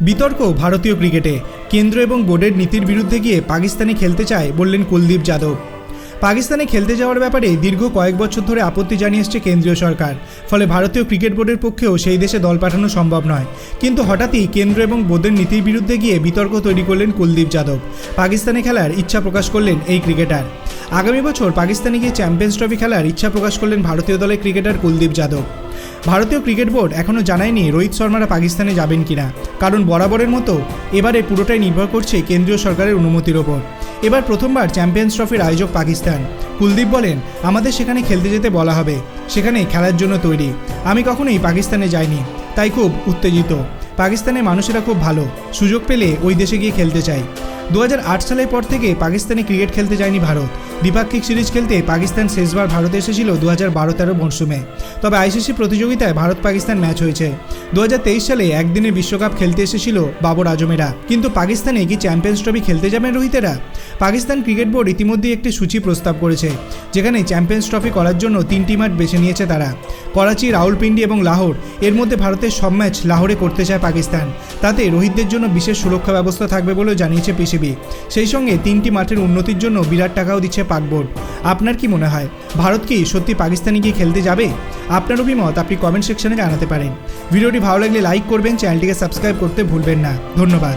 বিতর্ক ভারতীয় ক্রিকেটে। কেন্দ্র এবং বোর্ডের নীতির বিরুদ্ধে গিয়ে পাকিস্তানে খেলতে চায় বললেন কুলদীপ যাদব। পাকিস্তানে খেলতে যাওয়ার ব্যাপারে দীর্ঘ কয়েক বছর ধরে আপত্তি জানিয়ে কেন্দ্রীয় সরকার। ফলে ভারতীয় ক্রিকেট বোর্ডের পক্ষেও সেই দেশে দল পাঠানো সম্ভব নয়। কিন্তু হঠাৎই কেন্দ্র এবং বোর্ডের নীতির বিরুদ্ধে গিয়ে বিতর্ক তৈরি করলেন কুলদীপ যাদব। পাকিস্তানে খেলার ইচ্ছা প্রকাশ করলেন এই ক্রিকেটার। আগামী বছর পাকিস্তানে গিয়ে চ্যাম্পিয়ন্স ট্রফি খেলার ইচ্ছা প্রকাশ করলেন ভারতীয় দলের ক্রিকেটার কুলদীপ যাদব। ভারতীয় ক্রিকেট বোর্ড এখনও জানায়নি রোহিত শর্মারা পাকিস্তানে যাবেন কিনা। কারণ বরাবরের মতো এবারে পুরোটাই নির্ভর করছে কেন্দ্রীয় সরকারের অনুমতির ওপর। এবার প্রথমবার চ্যাম্পিয়ন্স ট্রফির আয়োজক পাকিস্তান। কুলদীপ বলেন, আমাদের সেখানে খেলতে যেতে বলা হবে। সেখানে খেলার জন্য তৈরি। আমি কখনোই পাকিস্তানে যাইনি। তাই খুব উত্তেজিত। পাকিস্তানের মানুষেরা খুব ভালো। সুযোগ পেলে ওই দেশে গিয়ে খেলতে চাই। দু হাজার আট সালের পর থেকে পাকিস্তানে ক্রিকেট খেলতে যায়নি ভারত। দ্বিপাক্ষিক সিরিজ খেলতে পাকিস্তান শেষবার ভারতে এসেছিল দু হাজার বারো তেরো মরশুমে। তবে আইসিসি প্রতিযোগিতায় ভারত পাকিস্তান ম্যাচ হয়েছে। দু হাজার তেইশ সালে একদিনের বিশ্বকাপ খেলতে এসেছিল বাবর আজমেরা। কিন্তু পাকিস্তানে কি চ্যাম্পিয়ন্স ট্রফি খেলতে যাবেন রোহিতেরা? পাকিস্তান ক্রিকেট বোর্ড ইতিমধ্যেই একটি সূচি প্রস্তাব করেছে, যেখানে চ্যাম্পিয়ন্স ট্রফি করার জন্য তিনটি মাঠ বেছে নিয়েছে তারা। করাচি রাউলপিন্ডি এবং লাহোর। এর মধ্যে ভারতের সব ম্যাচ লাহোরে করতে চায় পাকিস্তান। তাতে রোহিতদের জন্য বিশেষ সুরক্ষা ব্যবস্থা থাকবে বলেও জানিয়েছে পিসিবি। সেই সঙ্গে তিনটি মাঠের উন্নতির জন্য বিরাট টাকাও দিচ্ছে পাক বোর্ড আপনার কি মনে হয়? ভারত কি সত্যি পাকিস্তানি গিয়ে খেলতে যাবে? আপনার অভিমত আপনি কমেন্ট সেকশনে জানাতে পারেন। ভিডিওটি ভালো লাগলে লাইক করবেন, চ্যানেলটিকে সাবস্ক্রাইব করতে ভুলবেন না। ধন্যবাদ।